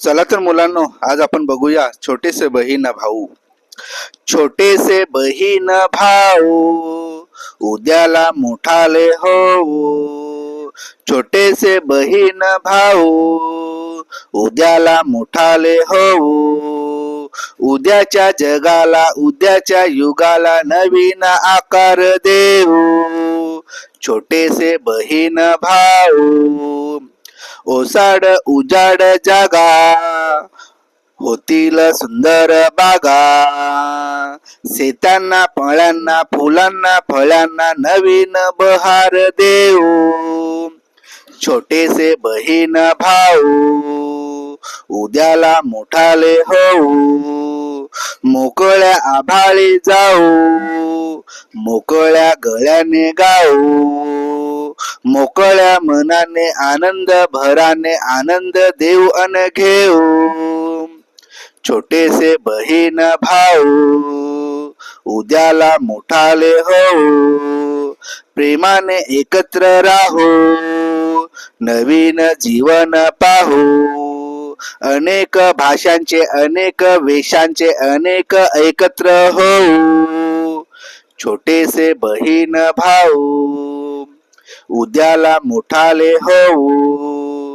चला तर मुलांनो आज आपण बघूया छोटेसे बहीण भाऊ. छोटेसे बहीण भाऊ उद्याला मोठाले हो छोटेसे बहीण भाऊ उद्याला मोठाले हो उद्याच्या जगाला उद्याच्या युगाला नवीन आकार देऊ. छोटेसे बहीण भाऊ ओसाड उजाड जागा होतील सुंदर बागा. शेतांना फळांना फुलांना फळांना नवीन बहार देऊ. छोटेसे बहीण भाऊ उद्याला मोठाले होऊ. मोकळ्या आभाळी जाऊ मोकळ्या गळ्याने गाऊ. मोकळ्या मनाने आनंद भराने आनंद देऊ अन घेऊ. छोटेसे बहीण भाऊ उद्याला मोठाले हो प्रेमाने एकत्र राहू नवीन जीवन पाहू. अनेक भाषांचे अनेक वेशांचे अनेक एकत्र होऊ. छोटेसे बहीण भाऊ उद्याला मोठाले होऊ.